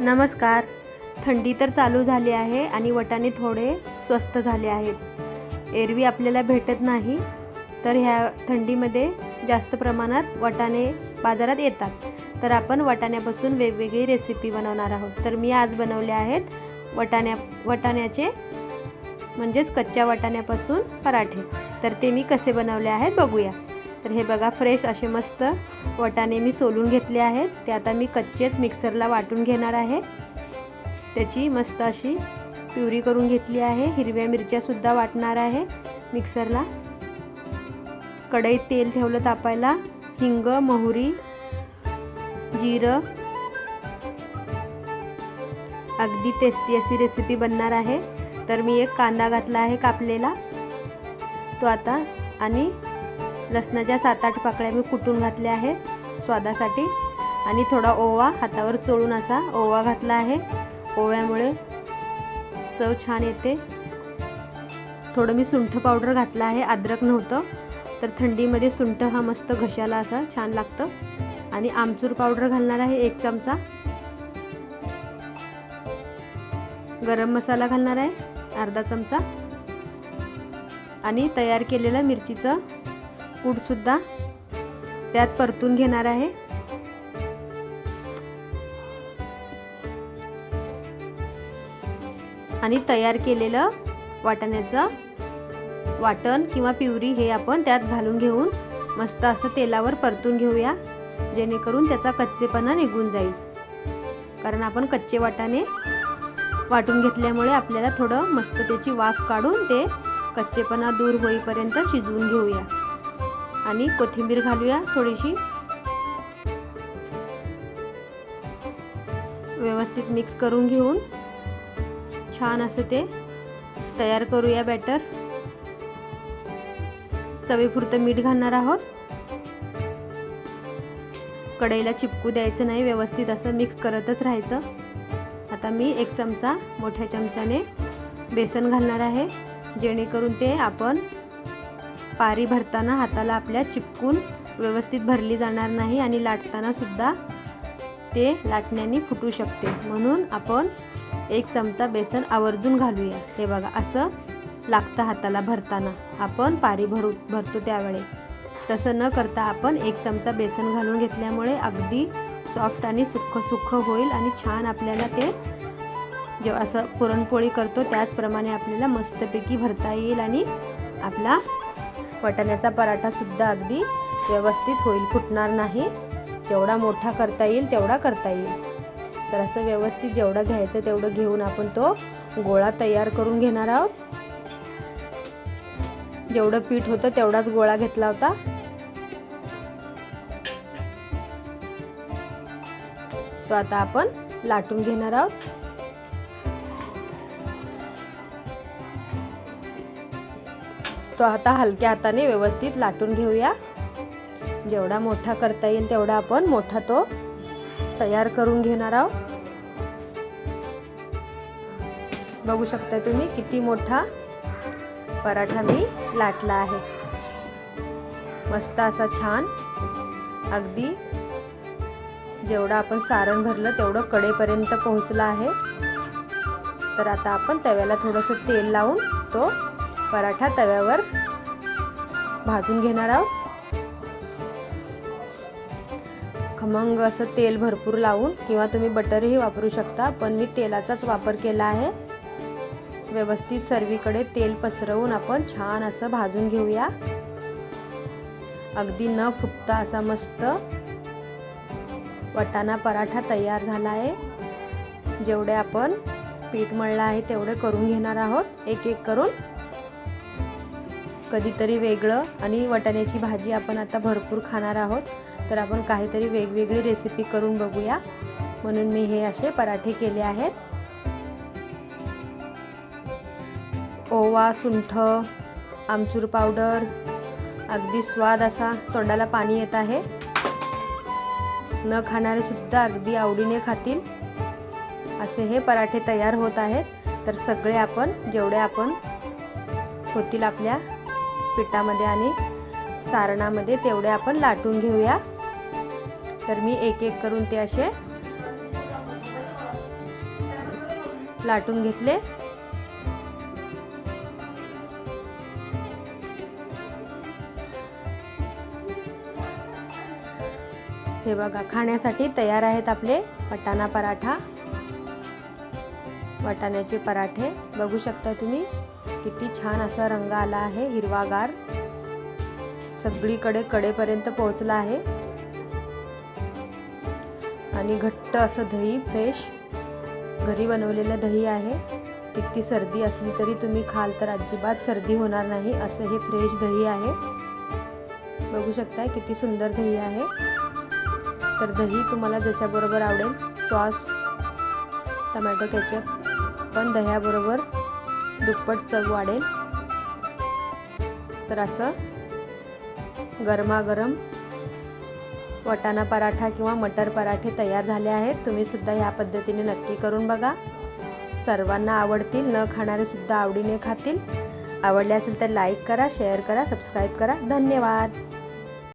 नमस्कार. थंडी तर चालू झाली आहे आणि वटाणे थोडे स्वस्त झाले आहेत. एरवी आपल्याला भेटत नाही तर ह्या थंडीमध्ये जास्त प्रमाणात वटाणे बाजारात येतात. तर आपण वटाण्यापासून वेगवेगळी रेसिपी बनवणार आहोत. तर मी आज बनवले आहेत वटाण्या वटाण्याचे म्हणजेच कच्च्या वाटाण्यापासून पराठे. तर ते मी कसे बनवले आहेत बघूया. तर हे बघा फ्रेश असे मस्त वटाणे मी सोलून घेतले आहेत. ते आता मी कच्चेच मिक्सरला वाटून घेणार आहे. त्याची मस्त अशी प्युरी करून घेतली आहे. हिरव्या मिरच्यासुद्धा वाटणार आहे मिक्सरला कढईत तेल ठेवलं तापायला. हिंग मोहरी जिरं. अगदी टेस्टी अशी रेसिपी बनणार आहे. तर मी एक कांदा घातला आहे कापलेला. तो आता आणि लसणाच्या सात आठ पाकळ्या मी कुटून घातल्या आहेत स्वादासाठी. आणि थोडा ओवा हातावर चोळून असा ओवा घातला आहे. ओव्यामुळे चव छान येते. थोडं मी सुंठ पावडर घातलं आहे अद्रक नव्हतं. तर थंडीमध्ये सुंठ हा मस्त घशाला असा छान लागतं. आणि आमचूर पावडर घालणार आहे एक चमचा. गरम मसाला घालणार आहे अर्धा चमचा. आणि तयार केलेलं मिरचीचं कूटसुद्धा त्यात परतून घेणार आहे. आणि तयार केलेलं वाटाण्याचं वाटण किंवा पिवरी हे आपण त्यात घालून घेऊन मस्त असं तेलावर परतून घेऊया जेणेकरून त्याचा कच्चेपणा निघून जाईल. कारण आपण कच्चे वाटाणे वाटून घेतल्यामुळे आपल्याला थोडं मस्त त्याची वाफ काढून ते कच्चेपणा दूर होईपर्यंत शिजवून घेऊया. आणि कोथिंबीर घालूया थोडीशी. व्यवस्थित मिक्स करून घेऊन छान असं ते तयार करूया बॅटर. चवीपुरतं मीठ घालणार आहोत. कढईला चिपकू द्यायचं नाही व्यवस्थित असं मिक्स करतच राहायचं. आता मी एक चमचा मोठ्या चमच्याने बेसन घालणार आहे जेणेकरून ते आपण पारी भरताना हाताला आपल्या चिपकून व्यवस्थित भरली जाणार नाही आणि लाटताना सुद्धा ते लाटण्याने फुटू शकते. म्हणून आपण एक चमचा बेसन आवर्जून घालूया. हे बघा असं लागतं हाताला भरताना. आपण पारी भरू भरतो त्यावेळे. तसं न करता आपण एक चमचा बेसन घालून घेतल्यामुळे अगदी सॉफ्ट आणि सुख सुख होईल आणि छान आपल्याला ते जेव्हा असं पुरणपोळी करतो त्याचप्रमाणे आपल्याला मस्तपैकी भरता येईल आणि आपला वाटाण्याचा पराठासुद्धा अगदी व्यवस्थित होईल फुटणार नाही. जेवढा मोठा करता येईल तेवढा करता येईल. तर असं व्यवस्थित जेवढं घ्यायचं तेवढं घेऊन आपण तो गोळा तयार करून घेणार आहोत. जेवढं पीठ होतं तेवढाच गोळा घेतला होता. तो आता आपण लाटून घेणार आहोत. तो आता हलक्या हाताने व्यवस्थित लाटून घेऊया. जेवढा मोठा करता येईल तेवढा आपण मोठा तो तयार करून घेणार आहोत. बघू शकता तुम्ही किती मोठा पराठा मी लाटला आहे. मस्त असा छान. अगदी जेवढं आपण सारण भरलं तेवढं कडेपर्यंत पोहोचलं आहे. तर आता आपण तव्याला थोडंसं तेल लावून तो पराठा तव्यावर भाजून घेणार आहोत. खमंग असं तेल भरपूर लावून किंवा तुम्ही बटरही वापरू शकता पण मी तेलाचाच वापर केला आहे. व्यवस्थित सर्वीकडे तेल पसरवून आपण छान असं भाजून घेऊया. अगदी न फुटता असा मस्त वटाणा पराठा तयार झाला आहे. जेवढे आपण पीठ मळलं आहे तेवढे करून घेणार आहोत एक एक करून. कधीतरी वेगळं आणि वटाण्याची भाजी आपण आता भरपूर खाणार आहोत. तर आपण काहीतरी वेगवेगळी रेसिपी करून बघूया. म्हणून मी हे असे पराठे केले आहेत. ओवा सुंठ आमचूर पावडर अगदी स्वाद असा तोंडाला पाणी येत आहे. न खाणारे सुद्धा अगदी आवडीने खातील. असे हे पराठे तयार होत आहेत. तर सगळे आपण जेवढे आपण होतील आपल्या पिठामध्ये आणि सारणामध्ये तेवढे आपण लाटून घेऊया. तर मी एक एक करून ते असे लाटून घेतले. हे बघा खाण्यासाठी तयार आहेत आपले वटाणा पराठा. वाटाण्याचे पराठे बघू शकता तुम्ही. किती छान असा रंग आला आहे हिरवागार. सगळीकडे कडेपर्यंत पोहोचला आहे. आणि घट्ट असं दही फ्रेश घरी बनवलेलं दही आहे. किती सर्दी असली तरी तुम्ही खाल तर अजिबात सर्दी होणार नाही असं हे फ्रेश दही आहे. बघू शकताय किती सुंदर दही आहे. तर दही तुम्हाला जशाबरोबर आवडेल सॉस टमॅटो केचप पण दह्याबरोबर दुप्पट चव वाढेल. तर असं गरमागरम वटाणा पराठा किंवा मटर पराठे तयार झाले आहेत. तुम्हीसुद्धा ह्या पद्धतीने नक्की करून बघा. सर्वांना आवडतील न खाणारेसुद्धा आवडीने खातील. आवडले असेल तर लाईक करा शेअर करा सबस्क्राईब करा. धन्यवाद.